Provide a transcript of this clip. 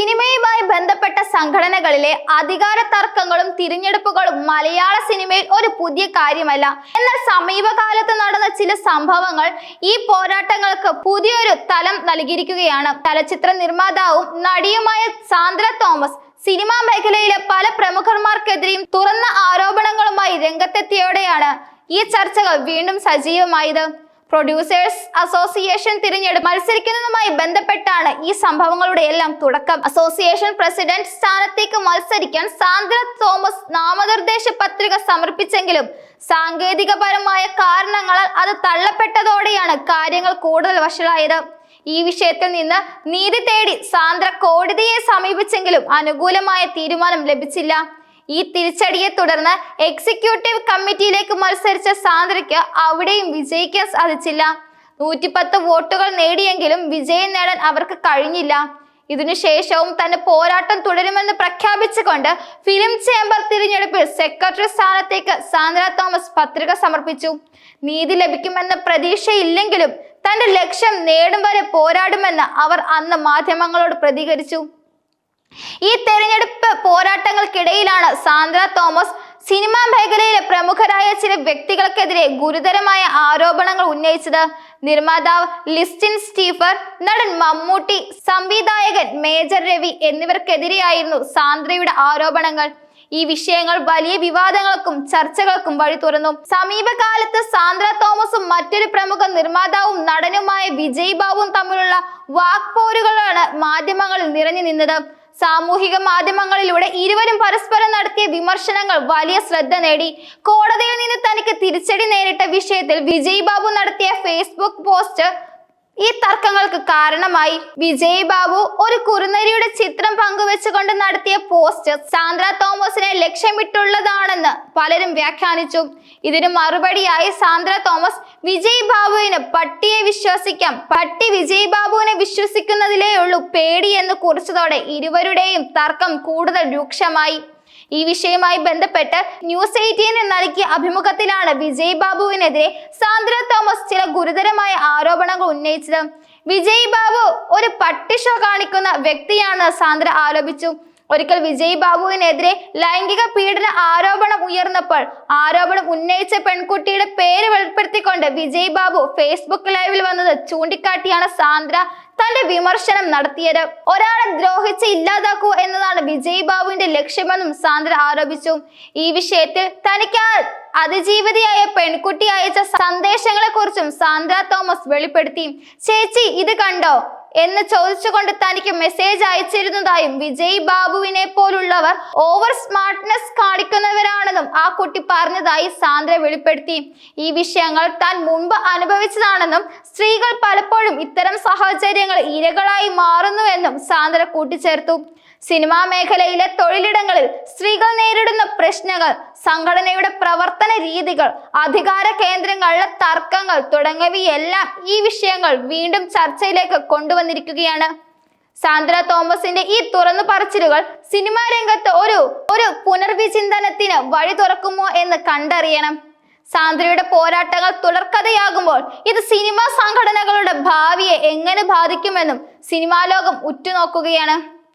സിനിമയുമായി ബന്ധപ്പെട്ട സംഘടനകളിലെ അധികാര തർക്കങ്ങളും തിരഞ്ഞെടുപ്പുകളും മലയാള സിനിമയിൽ ഒരു പുതിയ കാര്യമല്ല. എന്നാൽ സമീപകാലത്ത് നടന്ന ചില സംഭവങ്ങൾ ഈ പോരാട്ടങ്ങൾക്ക് പുതിയൊരു തലം നൽകിയിരിക്കുകയാണ്. ചലച്ചിത്ര നിർമ്മാതാവും നടിയുമായ സാന്ദ്ര തോമസ് സിനിമാ മേഖലയിലെ പല പ്രമുഖന്മാർക്കെതിരെയും തുറന്ന ആരോപണങ്ങളുമായി രംഗത്തെത്തിയോടെയാണ് ഈ ചർച്ചകൾ വീണ്ടും സജീവമായത്. പ്രൊഡ്യൂസേഴ്സ് അസോസിയേഷൻ തിരഞ്ഞെടുപ്പ് മത്സരിക്കുന്നതുമായി ബന്ധപ്പെട്ടാണ് ഈ സംഭവങ്ങളുടെ എല്ലാം തുടക്കം. അസോസിയേഷൻ പ്രസിഡന്റ് സ്ഥാനത്തേക്ക് മത്സരിക്കാൻ സാന്ദ്ര തോമസ് നാമനിർദ്ദേശ പത്രിക സമർപ്പിച്ചെങ്കിലും സാങ്കേതികപരമായ കാരണങ്ങളാൽ അത് തള്ളപ്പെട്ടതോടെയാണ് കാര്യങ്ങൾ കൂടുതൽ വഷളായത്. ഈ വിഷയത്തിൽ നിന്ന് നീതി തേടി സാന്ദ്ര കോടതിയെ സമീപിച്ചെങ്കിലും അനുകൂലമായ തീരുമാനം ലഭിച്ചില്ല. ഈ തിരിച്ചടിയെ തുടർന്ന് എക്സിക്യൂട്ടീവ് കമ്മിറ്റിയിലേക്ക് മത്സരിച്ച സാന്ദ്രയ്ക്ക് അവിടെയും വിജയിക്കാൻ സാധിച്ചില്ല. നൂറ്റിപ്പത്ത് വോട്ടുകൾ നേടിയെങ്കിലും വിജയം നേടാൻ അവർക്ക് കഴിഞ്ഞില്ല. ഇതിനുശേഷവും തന്റെ പോരാട്ടം തുടരുമെന്ന് പ്രഖ്യാപിച്ചുകൊണ്ട് ഫിലിം ചേംബർ തിരഞ്ഞെടുപ്പിൽ സെക്രട്ടറി സ്ഥാനത്തേക്ക് സാന്ദ്ര തോമസ് പത്രിക സമർപ്പിച്ചു. നീതി ലഭിക്കുമെന്ന പ്രതീക്ഷയില്ലെങ്കിലും തന്റെ ലക്ഷ്യം നേടും വരെ പോരാടുമെന്ന് അവർ അന്ന് മാധ്യമങ്ങളോട് പ്രതികരിച്ചു. ഈ തെരഞ്ഞെടുപ്പ് പോരാട്ടങ്ങൾക്കിടയിലാണ് സാന്ദ്ര തോമസ്. സിനിമാ മേഖലയിലെ പ്രമുഖരായ ചില വ്യക്തികൾക്കെതിരെ ഗുരുതരമായ ആരോപണങ്ങൾ ഉന്നയിച്ചത് നിർമ്മാതാവ് ലിസ്റ്റിൻ സ്റ്റീഫർ നടൻ മമ്മൂട്ടി സംവിധായകൻ മേജർ രവി എന്നിവർക്കെതിരെയായിരുന്നു സാന്ദ്രയുടെ ആരോപണങ്ങൾ. ഈ വിഷയങ്ങൾ വലിയ വിവാദങ്ങൾക്കും ചർച്ചകൾക്കും വഴി തുറന്നു. സമീപകാലത്ത് സാന്ദ്ര തോമസും മറ്റൊരു പ്രമുഖ നിർമ്മാതാവും നടനുമായ വിജയ് ബാബുവും തമ്മിലുള്ള വാക്പോരുകളാണ് മാധ്യമങ്ങളിൽ നിറഞ്ഞു നിന്നത്. സാമൂഹിക മാധ്യമങ്ങളിലൂടെ ഇരുവരും പരസ്പരം നടത്തിയ വിമർശനങ്ങൾ വലിയ ശ്രദ്ധ നേടി. കോടതിയിൽ നിന്ന് തനിക്ക് തിരിച്ചടി നേരിട്ട വിഷയത്തിൽ വിജയ് ബാബു നടത്തിയ ഫേസ്ബുക്ക് പോസ്റ്റ് ഈ തർക്കങ്ങൾക്ക് കാരണമായി വിജയ് ബാബു ഒരു കുറുനരിയുടെ ചിത്രം പങ്കുവെച്ചുകൊണ്ട് നടത്തിയ പോസ്റ്റ് സാന്ദ്ര തോമസിനെ ലക്ഷ്യമിട്ടുള്ളതാണെന്ന് പലരും വ്യാഖ്യാനിച്ചു. ഇതിന് മറുപടിയായി സാന്ദ്ര തോമസ് വിജയ് ബാബുവിന് പട്ടിയെ വിശ്വസിക്കാം. പട്ടി വിജയ് ബാബുവിനെ വിശ്വസിക്കുന്നതിലേ ഉള്ളൂ പേടി എന്ന് കുറിച്ചതോടെ ഇരുവരുടെയും തർക്കം കൂടുതൽ രൂക്ഷമായി. ഈ വിഷയവുമായി ബന്ധപ്പെട്ട് ന്യൂസ് എയ്റ്റീൻ നൽകിയ അഭിമുഖത്തിലാണ് വിജയ് ബാബുവിനെതിരെ സാന്ദ്ര തോമസ് ചില ഗുരുതരമായ ആരോപണങ്ങൾ ഉന്നയിച്ചത്. വിജയ് ബാബു ഒരു പട്ടിഷ കാണിക്കുന്ന വ്യക്തിയാണ് സാന്ദ്ര ആരോപിച്ചു. ഒരിക്കൽ വിജയ് ബാബുവിനെതിരെ ലൈംഗിക പീഡന ആരോപണം ഉയർന്നപ്പോൾ ആരോപണം ഉന്നയിച്ച പെൺകുട്ടിയുടെ പേര് വെളിപ്പെടുത്തിക്കൊണ്ട് വിജയ് ബാബു ഫേസ്ബുക്ക് ലൈവിൽ വന്നത് ചൂണ്ടിക്കാട്ടിയാണ് സാന്ദ്ര തന്റെ വിമർശനം നടത്തിയത് ഒരാളെ ദ്രോഹിച്ച് ഇല്ലാതാക്കൂ എന്നതാണ് വിജയ് ബാബുവിന്റെ ലക്ഷ്യമെന്നും സാന്ദ്ര ആരോപിച്ചു. ഈ വിഷയത്തിൽ തനിക്ക് ആ അതിജീവിതയായ പെൺകുട്ടി അയച്ച സന്ദേശങ്ങളെ കുറിച്ചും സാന്ദ്ര തോമസ് വെളിപ്പെടുത്തി. ചേച്ചി ഇത് കണ്ടോ? എന്ന് ചോദിച്ചുകൊണ്ട് തനിക്ക് മെസ്സേജ് അയച്ചിരുന്നതായും വിജയ് ബാബുവിനെ പോലുള്ളവർ ഓവർ സ്മാർട്ട്നെസ് കാണിക്കുന്നവരാണെന്നും ആ കുട്ടി പറഞ്ഞതായി സാന്ദ്ര വെളിപ്പെടുത്തി. ഈ വിഷയങ്ങൾ താൻ മുൻപ് അനുഭവിച്ചതാണെന്നും സ്ത്രീകൾ പലപ്പോഴും ഇത്തരം സാഹചര്യങ്ങൾ ഇരകളായി മാറുന്നുവെന്നും സാന്ദ്ര കൂട്ടിച്ചേർത്തു. സിനിമാ മേഖലയിലെ തൊഴിലിടങ്ങളിൽ സ്ത്രീകൾ നേരിടുന്ന പ്രശ്നങ്ങൾ സംഘടനയുടെ പ്രവർത്തന രീതികൾ അധികാര കേന്ദ്രങ്ങളിലെ തർക്കങ്ങൾ തുടങ്ങിയവയെല്ലാം ഈ വിഷയങ്ങൾ വീണ്ടും ചർച്ചയിലേക്ക് കൊണ്ടുവന്നിരിക്കുകയാണ്. സാന്ദ്ര തോമസിന്റെ ഈ തുറന്നു പറച്ചിലുകൾ സിനിമാ രംഗത്ത് ഒരു ഒരു പുനർവിചിന്തനത്തിന് വഴി തുറക്കുമോ എന്ന് കണ്ടറിയണം. സാന്ദ്രയുടെ പോരാട്ടങ്ങൾ തുടർക്കഥയാകുമ്പോൾ ഇത് സിനിമാ സംഘടനകളുടെ ഭാവിയെ എങ്ങനെ ബാധിക്കുമെന്നും സിനിമാ ലോകം ഉറ്റുനോക്കുകയാണ്.